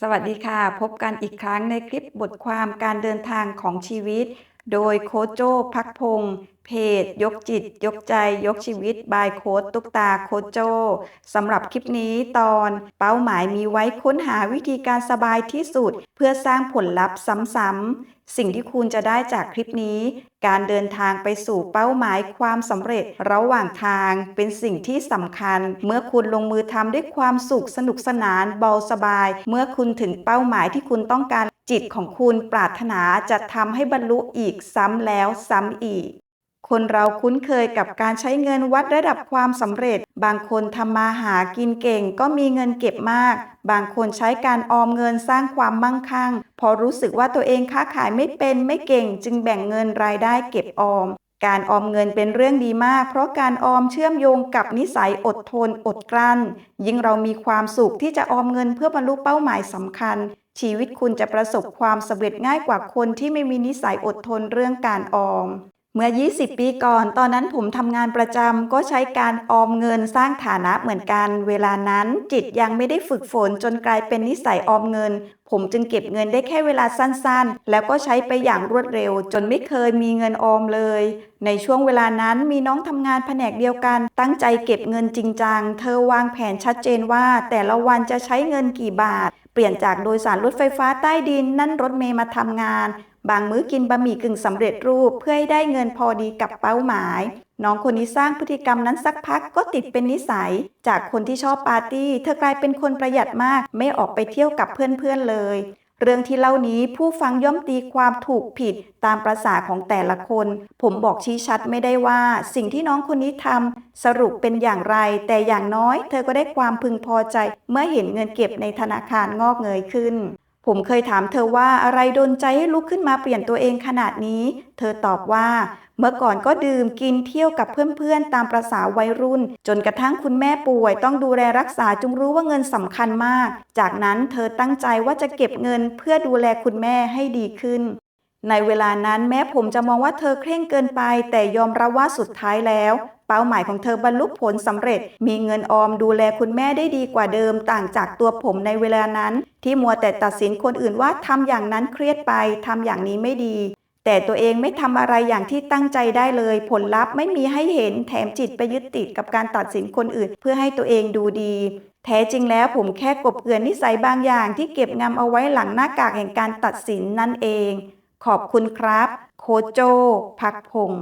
สวัสดีค่ะ พบกันอีกครั้งในคลิปบทความการเดินทางของชีวิต โดยโค้ชโจ้พักพงศ์เพจ ยกจิต ยกใจ ยกชีวิต บายโค้ชตุ๊กตาโคโจ้สำหรับคลิปนี้ตอนเป้าหมายมีไว้ค้นหาวิธีการสบายที่สุด เพื่อสร้างผลลัพธ์ซ้ำๆ สิ่งที่คุณจะได้จากคลิปนี้ การเดินทางไปสู่เป้าหมายความสำเร็จระหว่างทางเป็นสิ่งที่สำคัญ เมื่อคุณลงมือทำด้วยความสุขสนุกสนานเบาสบาย เมื่อคุณถึงเป้าหมายที่คุณต้องการ จิตของคุณปรารถนาจะทำให้บรรลุอีกซ้ำแล้วซ้ำอีก คนเราคุ้นเคยกับการใช้เงินวัดระดับความสำเร็จ บางคนทำมาหากินเก่งก็มีเงินเก็บมาก บางคนใช้การออมเงินสร้างความมั่งคั่ง พอรู้สึกว่าตัวเองค้าขายไม่เป็นไม่เก่ง จึงแบ่งเงินรายได้เก็บออมการออมเงินเป็นเรื่องดีมาก เพราะการออมเชื่อมโยงกับนิสัยอดทนอดกลั้น ยิ่งเรามีความสุขที่จะออมเงินเพื่อบรรลุเป้าหมายสำคัญ ชีวิตคุณจะประสบความสำเร็จง่ายกว่าคนที่ไม่มีนิสัยอดทนเรื่องการออม เมื่อ 20 ปีก่อน ตอนนั้นผมทำงานประจำก็ใช้การออมเงินสร้างฐานะเหมือนกัน เวลานั้นจิตยังไม่ได้ฝึกฝนจนกลายเป็นนิสัยออมเงิน ผมจึงเก็บเงินได้แค่เวลาสั้นๆ แล้วก็ใช้ไปอย่างรวดเร็ว จนไม่เคยมีเงินออมเลย ในช่วงเวลานั้นมีน้องทำงานแผนกเดียวกัน ตั้งใจเก็บเงินจริงจัง เธอวางแผนชัดเจนว่า แต่ละวันจะใช้เงินกี่บาท เปลี่ยนจากโดยสารรถไฟฟ้าใต้ดินนั่นรถเมย์มาทำงาน บางมื้อกินบะหมี่กึ่งสำเร็จรูปเพื่อให้ได้เงินพอดีกับเป้าหมาย น้องคนนี้สร้างพฤติกรรมนั้นสักพักก็ติดเป็นนิสัย จากคนที่ชอบปาร์ตี้ เธอกลายเป็นคนประหยัดมาก ไม่ออกไปเที่ยวกับเพื่อนๆเลย เรื่องที่เล่านี้ผู้ฟังย่อมตีความถูกผิดตามประษาของแต่ละคน ผมบอกชี้ชัดไม่ได้ว่า สิ่งที่น้องคนนี้ทำสรุปเป็นอย่างไร แต่อย่างน้อย เธอก็ได้ความพึงพอใจ เมื่อเห็นเงินเก็บในธนาคารงอกเงยขึ้น ผมเคยถามเธอว่าอะไรดนใจให้ลุกขึ้นมาเปลี่ยนตัวเองขนาดนี้ เธอตอบว่า เมื่อก่อนก็ดื่มกินเที่ยวกับเพื่อนๆ ตามประษาวัยรุ่น จนกระทั่งคุณแม่ป่วย ต้องดูแลรักษาจึงรู้ว่าเงินสำคัญมาก จากนั้นเธอตั้งใจว่าจะเก็บเงินเพื่อดูแลคุณแม่ให้ดีขึ้น ในเวลานั้นแม้ผมจะมองว่าเธอเคร่งเกินไป แต่ยอมรับว่าสุดท้ายแล้ว เป้าหมายของเธอบรรลุผลสำเร็จ มีเงินออมดูแลคุณแม่ได้ดีกว่าเดิม ต่างจากตัวผมในเวลานั้น ที่มัวแต่ตัดสินคนอื่นว่าทำอย่างนั้นเครียดไปทำอย่างนี้ไม่ดี แต่ตัวเองไม่ทำอะไรอย่างที่ตั้งใจได้เลย ผลลัพธ์ไม่มีให้เห็นแถมจิตไปยึดติดกับการตัดสินคนอื่น เพื่อให้ตัวเองดูดี แท้จริงแล้วผมแค่กบเกลื่อนนิสัยบางอย่าง ที่เก็บงำเอาไว้หลังหน้ากากแห่งการตัดสินนั่นเอง ขอบคุณครับ โคโจพักพง